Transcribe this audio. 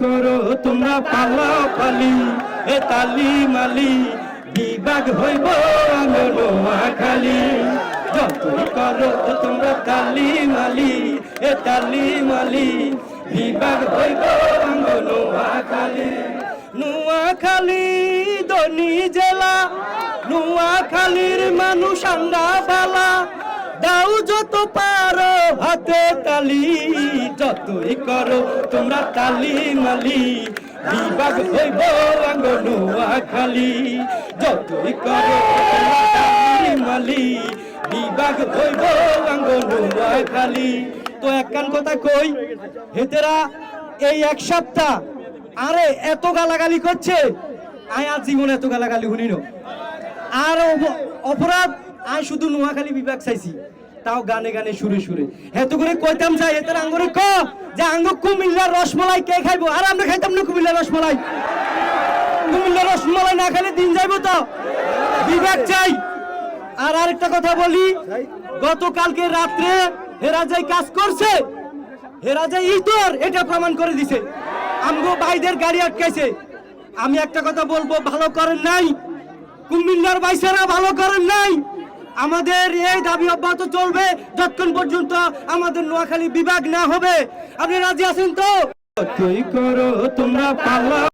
করো তোমরা পালা পালি, এ তালি মালি, বিভাগ হইব খালি যতই করো তোমরা তালি মালি, এ তালি মালি, বিভাগ হইব নোয়া খালি নোয়া খালি দনি জেলা নোয়া খালির মানুষ আন্ডা বালা। দাও যত পারো হাতে তালি যতই করো, তোমরা তালি মালি, বিভাগ হইব আঙ্গনুয়া খালি যতই করো তালি মালি, বিভাগ হইব আঙ্গনুয়া খালি তো একখান কথা কই, হেতেরা, এই এক সপ্তাহ আরে এত গালাগালি করছে, আয় আর জীবনে এত গালাগালি শুনিল আর অপরাধ আই শুধু নোয়াখালী বিভাগ চাইছি। তাও গানে গানে সুরে সুরে। হেত করে কইতাম চাই এতের আঙ্গুরে ক? যে আঙ্গ কুমিল্লার রসমালাই কে খাইবো? আর আমরা খাইতাম না কুমিল্লার রসমালাই। কুমিল্লার রসমালাই না খেলে দিন যাইবো তো। বিভাগ চাই। আর আরেকটা কথা বলি, গতকালকে রাত্রে হেরা যাই কাজ করছে, হেরা যাই ইতর, এটা প্রমাণ করে দিছে। আমগো ভাইদের গাড়ি আটকাইছে। আমি একটা কথা বলব, ভালো করেন নাই। কুমিল্লার বাইসেরা ভালো করেন নাই। আমাদের এই দাবি অব্যাহত চলবে যতক্ষণ পর্যন্ত আমাদের নোয়াখালী বিভাগ না হবে। আপনি রাজি আছেন তো? করো তোমরা পাল্লা